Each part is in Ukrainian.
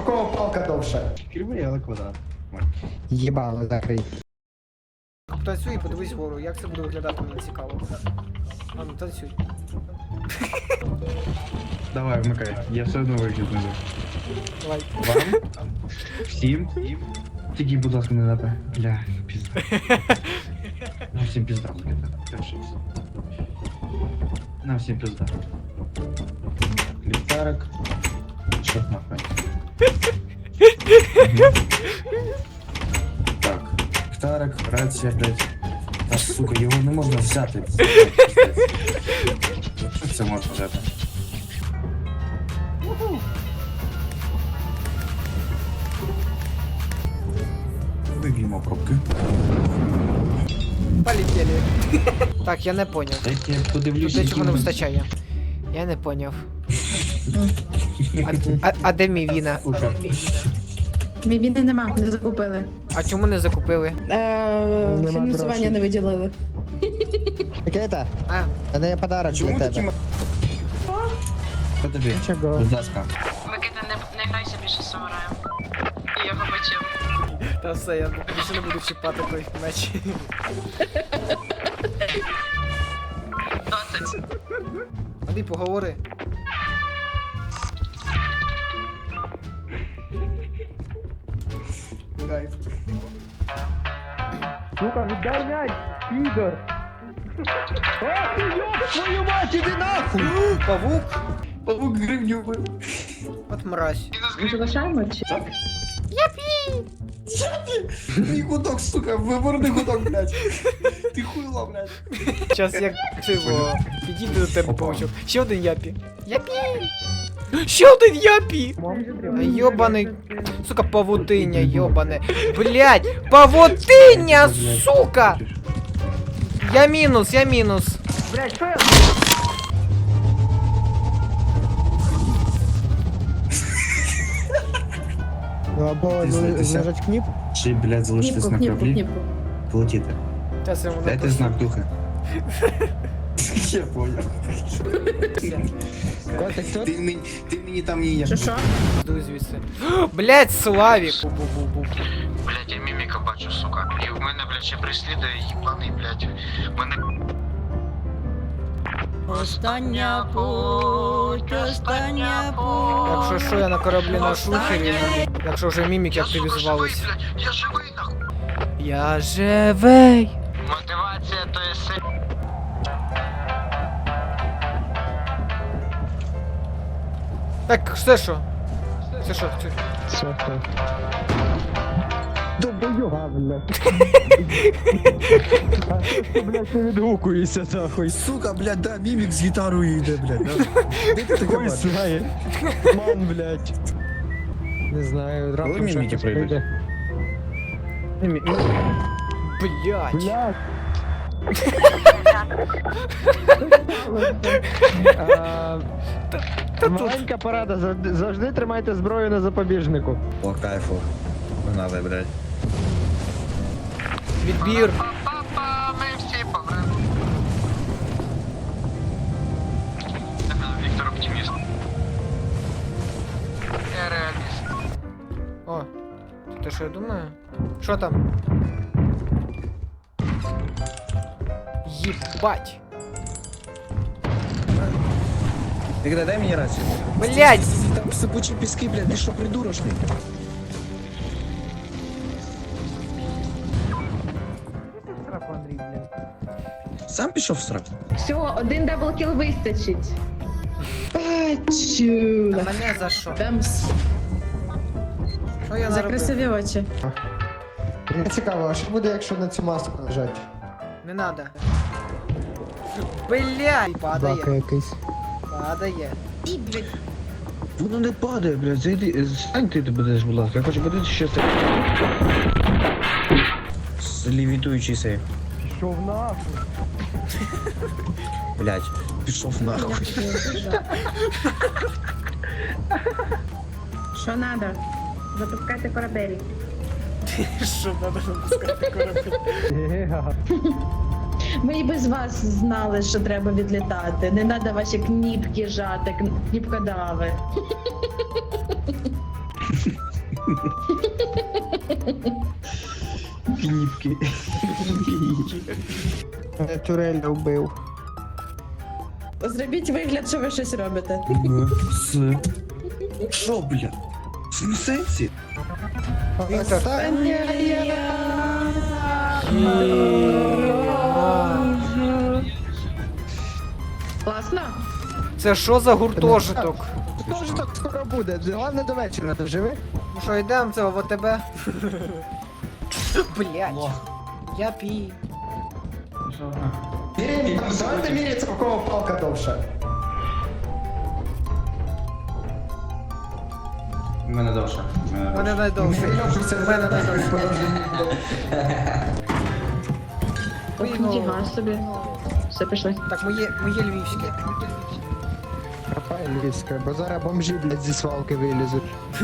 у кого палка довше. Кривий, але квадрат. Єбало закрий. Танцюй і подивись вгору, як це буде виглядати, мені цікаво. А ну танцюй. Давай, вмикай. Я все одно вихід не Давай. Вам? Всім? Тільки, будь ласка, не напе. Бля, пізда. На всім пізда, блядь. Перший. На всім пізда. Ліхтарик. Що нахуй? Так. Ліхтарик, рація, блядь. Та сука, його не можна взяти. Що це можна взяти? Виб'ємо пробки. Полетели. Так, я не поняв. Дайте я Тут подивлюся. дечого не які- вистачає. Я не поняв. А, а, де мій віна? Слушай, Мівіни нема, не закупили. А чому не закупили? Е, фінансування грошей. не виділили. Микита, А, в мене є подарок Чому для такі тебе. Що тобі? Чого? Будь ласка. Микита, не, не грайся більше з самураєм. І його та все, я більше не буду чіпати той меч. 20. Андрій, поговори. Кайф. Сука, віддай м'яч, підор! Ах ти ёб твою мать, іди нахуй! Павук? Павук гривню вбив. От мразь. Ми залишаємо чи? Мій гудок, сука, виборний гудок, блядь. Ти хуйло, блядь. Зараз як цього підійде до тебе паучок. Ще один япі. Япі! Ще один япі! Йобаний. Сука, павутиння, йобане. Блять, павутиння, сука! Я мінус, я мінус. Блять, що я? Ну або Пиздитеся. нажать кніп. Чи, блядь, залишитись Кніпку, на кніпку, кораблі, кніпку. полетіти. Зараз я йому Дайте напишу. знак духи. Я понял. Котик тут? Ти мені, ти мені там не Що що? Йду звідси. Блять, Славік! Бу-бу-бу-бу. Блять, я міміка бачу, сука. І в мене, блядь, ще преслідує їбаний, блядь. Мене Остання путь, остання путь. Якщо що, я на кораблі на шухері. Якщо вже міміки Я, сука, живий, активізувались. блядь. Я живий, нахуй. Я живий! Так, це що? Це що? Це... Все, все. Добойова, блядь. Блядь, не відгукуєшся нахуй. Сука, блядь, да, мімік з гітарою йде, блядь. да. Де ти таке Ой, бачиш? знає. Ман, блядь. Не знаю, раптом Коли міміки щось прийдуть? прийде. Блять. Блядь. Маленька порада, завжди, завжди тримайте зброю на запобіжнику. По кайфу. Надо, блядь. Відбір. Па-па, ми всі помремо. Віктор оптиміст. Я реаліст. О, ти що я думаю? Що там? Єбать! Ти дай мені рацію. Блять! Там сипучі піски, блядь, ти що придурочний? Сам пішов в сраку. Все, один даблкіл вистачить. А Бачу. мене за що? Темс. Що я За наробив? красиві очі. Мені цікаво, а що буде, якщо на цю маску нажати? Не надо. Блять! Бака Падає. якийсь. Падає. Воно не падає, блядь, зайди, стань ти будеш, будь ласка, я хочу подивитися, що це. Лівітуючий сейф. Пішов нахуй. Блядь, пішов нахуй. Що надо? Запускайте корабель. Що надо запускати корабль? Ми і без вас знали, що треба відлітати. Не треба ваші кніпки жати, кн- кніпкодави. Фініпки. Туреля вбив. Зробіть вигляд, що ви щось робите. Що, бля? В сенсі? Віктор. Класно? Це що за гуртожиток? Так скоро буде? Головне до вечора доживи. Ну що, йдемо це в ОТБ? Блять. Я пі. Давайте міряться, у кого палка довша. У мене довше. У мене У мене найдовше. У мене найдовше. Ой, ну. Ніфіга собі. Все пішли. Так, моє, моє львівське. Копай львівська, бо зараз бомжі, блядь, зі свалки вилізуть.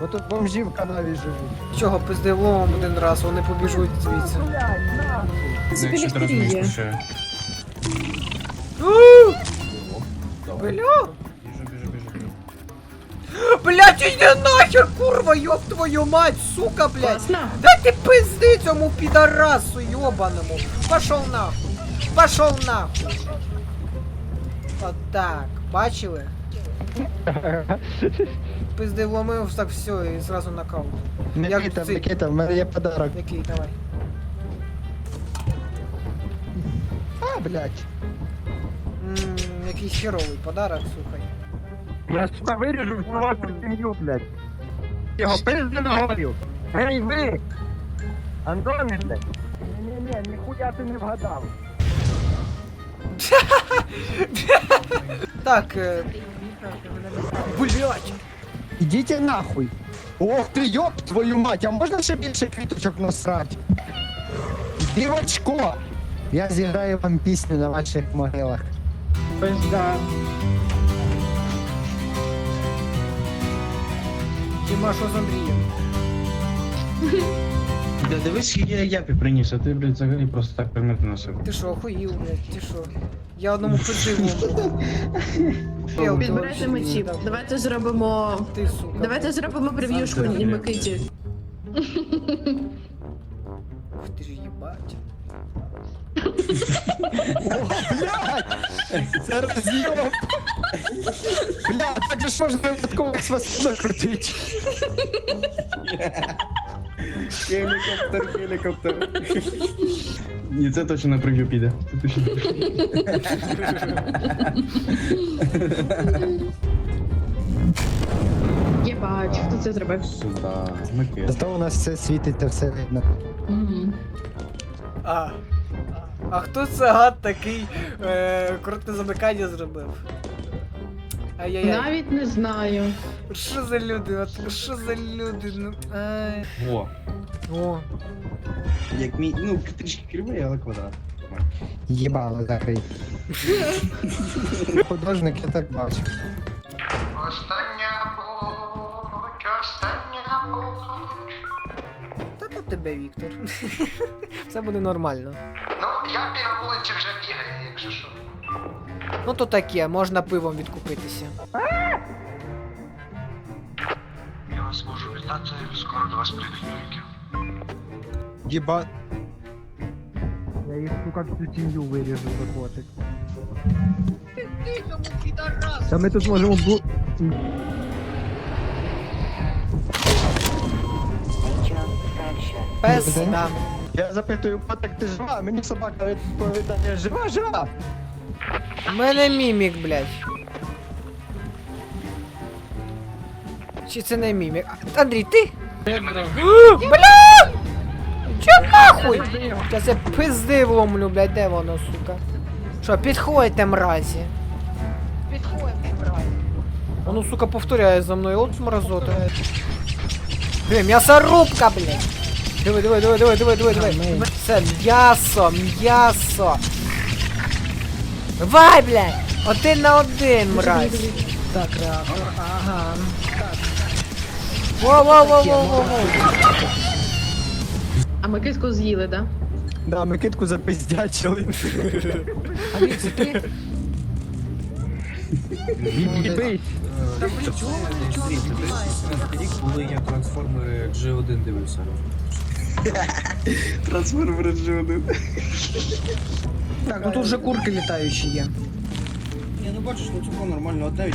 Бо тут бомжі в канаві живуть. Чого пиздивом один раз, вони побіжуть звідси. Філістерія. Бля! Блять, іди нахер, курва, ёб твою мать, сука, блять! Класно? Дай ти пизди цьому підарасу йобаному! Пошов нахуй! Пошов нахуй! Отак, бачили? Пизди вломив, так все, і зразу нокаут. Як Микита, цей- Микита, в мене є подарок. Який, давай. А, блядь. Ммм, якийсь херовий подарок, слухай. Я сюди виріжу всю вашу сім'ю, блядь. Його пизди нагорів. Гей, ви! Антоне, блядь. Ні-ні-ні, ніхуя ти не вгадав. Так, е... Блять! Ідіть нахуй. Ох ти, ёб твою мать, а можна ще більше квіточок насрать? Іди в очко. Я зіграю вам пісню на ваших могилах. Діма, що з Андрієм? Да дивись, скільки я япі приніс, а ти, блядь, взагалі просто так предмети носив. Ти що, охуїв, блядь, ти що? Я одному пизиву. Підбирайте мечі. Давайте зробимо. Ти, сука. Давайте зробимо прев'юшку і Микиті. Ух ти ж їбать. Блядь! Це роз'єм! Блядь, так же ж з вас накрутити. Гелікоптер, гелікоптер. Ні, це точно на прев'ю піде. Це точно. Єбать, хто це зробив? Сюда. Микита. Зато у нас все світиться, все видно. Мгм. А. А хто це гад такий е, коротке замикання зробив? Ай-яй-яй. Навіть не знаю. Що за люди? От що за люди? Ну. Ай. О, О. як мій, ну, трішки кривий, але квадрат. Їбало закрий. Художник, я так бачу. Остання путь, остання путь. Та то тебе, Віктор. Все буде нормально. Ну, я біля вулиці вже бігаю, якщо що. Ну то таке, можна пивом відкупитися. Я вас можу вітати, скоро до вас прийдуть люди. Єба... Я їх, сука, всю сім'ю виріжу за котик. Та ми тут можемо бу... Пес, Добре. да. Я запитую, котик, ти жива? Мені собака відповідає, жива, жива. У мене мімік, блядь. Чи це не мімік? Андрій, ти? Бля! Че нахуй? Я пизди вломлю, блядь, де воно, сука? Що, підходьте, мразі. Підходьте, мразі. Воно, сука, повторяє за мною, от мразота. Диви, м'ясорубка, блядь. Диви, диви, диви, диви, диви, диви, диви. Це м'ясо, м'ясо. Давай, блядь! Один на один, мразь. Так, реактор, ага. Воу, воу, воу, воу, воу, воу. А ми киску з'їли, да? Да, ми китку запиздячили. Це ти? Рік, коли я трансформери G1 дивився. Трансформер G1. Так, ну тут вже курки літаючі є. Ні, ну бачиш, ну цього нормально, от навіть